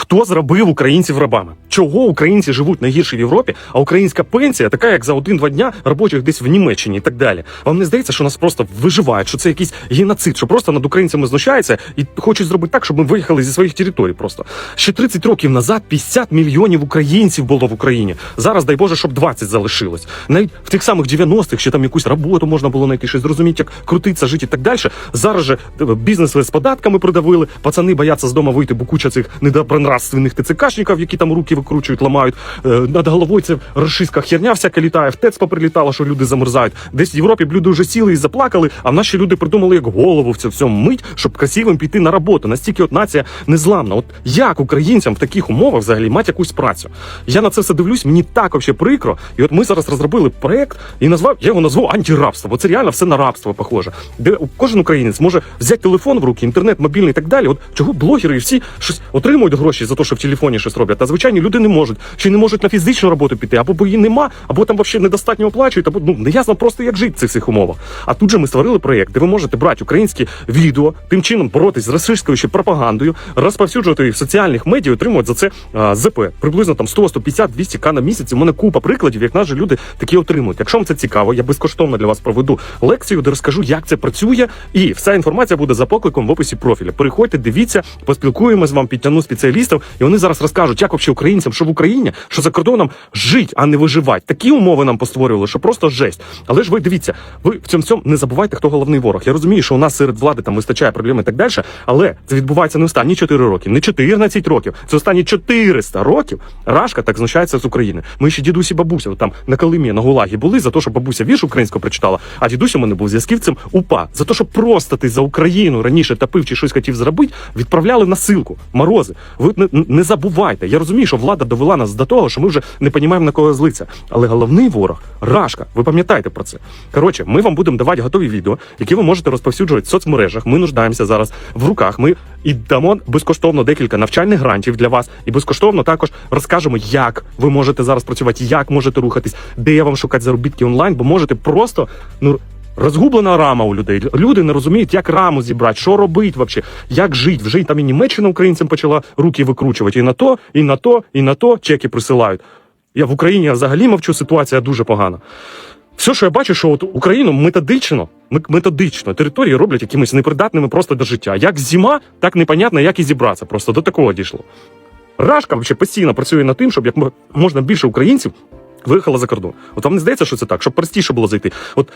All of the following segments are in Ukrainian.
Хто зробив українців рабами? Чого українці живуть найгірше в Європі, а українська пенсія така, як за один-два дня робочих десь в Німеччині і так далі? Вам не здається, що нас просто виживають, що це якийсь геноцид, що просто над українцями знущаються і хочуть зробити так, щоб ми виїхали зі своїх територій. Просто ще 30 років назад 50 мільйонів українців було в Україні. Зараз, дай Боже, щоб 20 залишилось. Навіть в тих самих 90-х ще там якусь роботу можна було знайти, щось зрозуміти, як крутиться, жити і так далі. Зараз же е, бізнес з податками придавили, пацани бояться з дому вийти, бо куча цих недобронравственних ТЦКшників, які там руки викручують, ламають. Е, Над головою це рашистська херня всяка літає, в ТЕЦ поприлітала, що люди замерзають. Десь в Європі люди вже сіли і заплакали, а наші люди придумали як голову в це всьому мить, щоб красивим піти на роботу. Настільки от нація незламна. От як українцям в таких умовах взагалі мати якусь працю? Я на це все дивлюсь, мені так вообще прикро. І от ми зараз розробили проект і назвав, я його назвав антирабство, бо це реально все на рабство похоже. Де кожен українець може взяти телефон в руки, інтернет, мобільний і так далі. От чого блогери і всі щось отримують гроші за те, що в телефоні щось роблять, а звичайні люди не можуть, чи не можуть на фізичну роботу піти, або бо її нема, або там взагалі недостатньо оплачують, або ну не ясно просто як жити в цих всіх умовах. А тут же ми створили проєкт, де ви можете брати українські відео, тим чином боротись з російською пропагандою, розповсюджувати їх в соціальних медіа, отримувати за це а, ЗП. Приблизно там 100, 150, 200 к на місяць. У мене купа прикладів, як наші люди такі отримують. Якщо вам це цікаво, я безкоштовно для вас проведу лекцію, де розкажу, як це працює, і вся інформація буде за покликом в описі профіля. Переходьте, дивіться, поспілкуємось з вам, підтягну спеціалістів, і вони зараз розкажуть, як вообще українцям, що в Україні, що за кордоном жить, а не виживати. Такі умови нам постворювали, що просто жесть. Але ж ви дивіться, ви в цьому всьому не забувайте, хто головний ворог. Я розумію, що у нас серед влади там вистачає проблем і так далі, але це відбувається не останні 4 роки, не 14 років. Це останні 400 років. Рашка так знущається з України. Ми ще дідусі бабуся там на Калимі, на Гулагі були за те, що бабуся вірш українську прочитала, а дідусь у мене був зв'язківцем УПА. За те, що просто ти за Україну раніше топив чи щось хотів зробити, відправляли на силку, морози. Ви не, не забувайте. Я розумію, що влада довела нас до того, що ми вже не розуміємо на кого злиться. Але головний ворог Рашка. Ви пам'ятаєте про це. Коротше, ми вам будемо давати готові відео, які ви можете розповсюджувати в соцмережах. Ми нуждаємося зараз в руках. Ми і дамо безкоштовно декілька навчальних грантів для вас, і безкоштовно також розкажемо, як ви можете зараз працювати, як можете рухатись, де вам шукати заробітки онлайн, бо можете просто ну. Розгублена рама у людей. Люди не розуміють, як раму зібрати, що робити вообще, як жити. Вже там і Німеччина українцям почала руки викручувати. І на то, і на то, і на то чеки присилають. Я в Україні я взагалі мовчу, ситуація дуже погана. Все, що я бачу, що от Україну методично, методично території роблять якимись непридатними просто до життя. Як зима, так непонятно, як і зібратися. Просто до такого дійшло. Рашка взагалі постійно працює над тим, щоб як мо- можна більше українців виїхало за кордон. От вам не здається, що це так, щоб простіше було зайти. От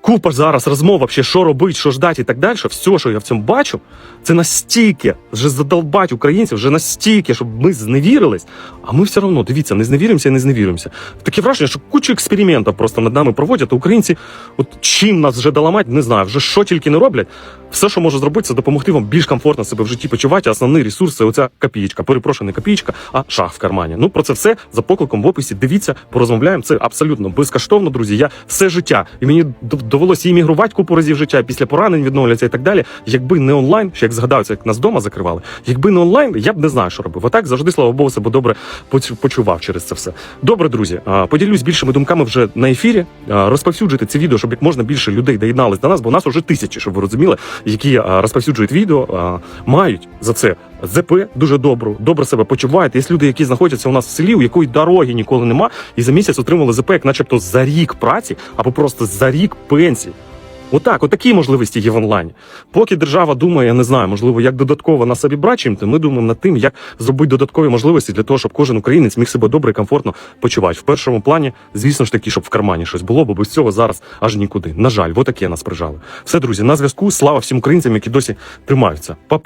купа зараз розмов, вообще, що робити, що ждати і так далі. Все, що я в цьому бачу, це настільки вже задолбать українців, вже настільки, щоб ми зневірились. А ми все одно, дивіться, не зневіримося і не зневіримося. Таке враження, що кучу експериментів просто над нами проводять. а Українці, от чим нас вже доламать, не знаю, вже що тільки не роблять. Все, що може зробити, це допомогти вам більш комфортно себе в житті почувати. Основний ресурс це оця копієчка. Перепрошую, не копієчка, а шах в кармані. Ну про це все за покликом в описі. Дивіться, порозмовляємо. Це абсолютно безкоштовно, друзі. Я все життя, і мені довелося іммігрувати купу разів життя після поранень відновлюється і так далі. Якби не онлайн, ще як згадаються, як нас вдома закривали. Якби не онлайн, я б не знаю, що робив. Отак завжди слава Богу, себе добре поч- почував через це все. Добре, друзі. Поділюсь більшими думками вже на ефірі. Розповсюджуйте це відео, щоб як можна більше людей доєднались до нас, бо нас уже тисячі, щоб ви розуміли, які розповсюджують відео, мають за це ЗП дуже добру, добре себе почувають. Є люди, які знаходяться у нас в селі, у якої дороги ніколи нема, і за місяць отримали ЗП, як начебто за рік праці або просто за рік пенсії. Отак, отакі можливості є в онлайні. Поки держава думає, я не знаю, можливо, як додатково на собі брати то ми думаємо над тим, як зробити додаткові можливості для того, щоб кожен українець міг себе добре і комфортно почувати. В першому плані, звісно ж таки, щоб в кармані щось було, бо без цього зараз аж нікуди. На жаль, отаке нас прижали. Все, друзі, на зв'язку. Слава всім українцям, які досі тримаються. Па-